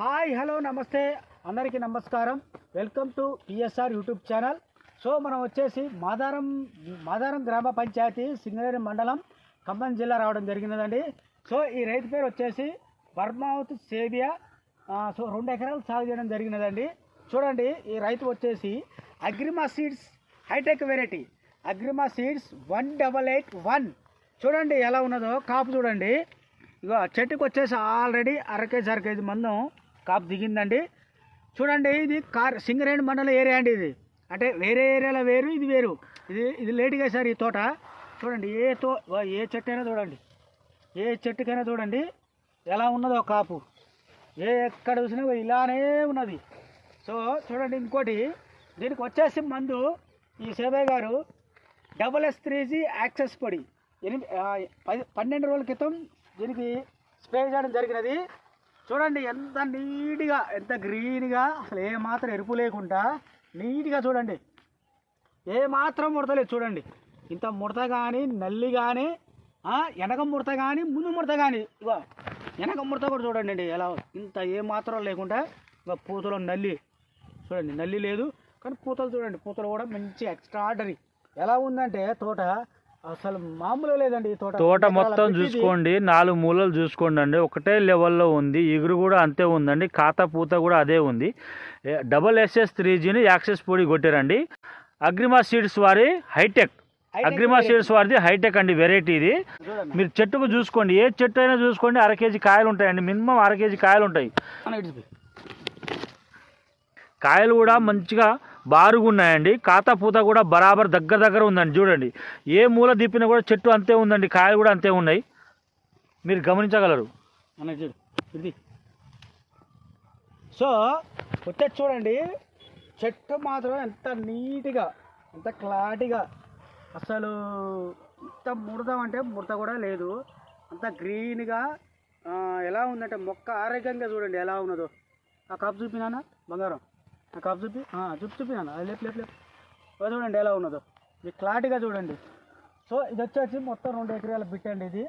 Hi hello నమస్తే. అందరికీ నమస్కారం. Welcome to PSR YouTube channel. So మనం వచ్చేసి మాదారం మాదారం గ్రామ పంచాయతీ సింగరేణి మండలం ఖమ్మం జిల్లా రావడం జరిగినదండి. సో ఈ రైతు పేరు వచ్చేసి బర్మావత్ సేబియా. సో రెండు ఎకరాలు సాగు చేయడం జరిగినదండి. చూడండి ఈ రైతు వచ్చేసి Agrima seeds hi tech variety. Agrima seeds one double eight one. చూడండి ఎలా ఉన్నదో కాపు చూడండి. ఇక చెట్టుకు వచ్చేసి ఆల్రెడీ అరకేజీ అరకేజీ కేజీ మందం కాపు దిగిందండి. చూడండి ఇది కార్ సింగరేణి మండలం ఏరియా అండి ఇది. అంటే వేరే ఏరియాలో వేరు ఇది వేరు. ఇది ఇది లేటుగా సార్ ఈ తోట. చూడండి ఏ తో ఏ చెట్టు అయినా చూడండి. ఏ చెట్టుకైనా చూడండి ఎలా ఉన్నదో కాపు. ఏ ఎక్కడ చూసినా ఇలానే ఉన్నది. సో చూడండి ఇంకోటి దీనికి వచ్చేసి మందు ఈ సేవయ్య గారు double S three G access పొడి. ఎనిమిది పది పన్నెండు రోజుల క్రితం దీనికి స్ప్రే చేయడం జరిగినది. చూడండి ఎంత నీట్గా ఎంత గ్రీన్గా అసలు ఏమాత్రం ఎరుపు లేకుండా నీట్గా చూడండి. ఏ మాత్రం ముడతలేదు చూడండి. ఇంత ముడత కానీ నల్లి కానీ వెనక ముడత కానీ ముందు ముడత కానీ ఇగో వెనక ముడత కూడా చూడండి అండి ఎలా ఇంత ఏ మాత్రం లేకుండా ఇగో పూతలో నల్లి. చూడండి నల్లి లేదు. కానీ పూతలు చూడండి పూతలు కూడా మంచి ఎక్స్ట్రాడరీ ఎలా ఉందంటే తోట అసలు మామూలు లేదండి తోట. తోట మొత్తం. చూసుకోండి నాలుగు మూలలు చూసుకోండి అండి ఒకటే లెవెల్లో ఉంది ఎగురు కూడా అంతే ఉందండి ఖాతా పూత కూడా అదే ఉంది. డబల్ ఎస్ఎస్ త్రీ జీని యాక్సెస్ పొడి కొట్టారండి. అగ్రిమా సీడ్స్ వారి హైటెక్. అగ్రిమా. సీడ్స్ వారిది హైటెక్ అండి వెరైటీ ఇది. మీరు చెట్టుకు చూసుకోండి ఏ చెట్టు అయినా చూసుకోండి అర కేజీ కాయలు ఉంటాయండి మినిమం అర కేజీ కాయలు ఉంటాయి. కాయలు కూడా మంచిగా బారుగా ఉన్నాయండి ఖాతా పూత కూడా బరాబర్ దగ్గర దగ్గర ఉందండి. చూడండి. ఏ మూల దిప్పినా కూడా చెట్టు అంతే ఉందండి. కాయలు కూడా అంతే ఉన్నాయి. మీరు గమనించగలరు. మన చూడు. ఇది. సో వచ్చేది చూడండి. చెట్టు మాత్రం ఎంత నీట్గా ఎంత క్లారిటీగా. అసలు ఇంత ముడత అంటే ముడత కూడా లేదు. అంత గ్రీన్గా ఎలా ఉందంటే మొక్క ఆరోగ్యంగా చూడండి ఎలా ఉన్నదో. ఆ కప్ చూపినానా? బంగారం. కప్ చూపి ఆ, చూపి చూపినానా అది లేపు లేపు లేపు. చూడండి ఎలా ఉన్నదో. ఇది క్లారిటీగా చూడండి. సో ఇది వచ్చేసి మొత్తం రెండు ఎకరాల బిట్ అండి ఇది.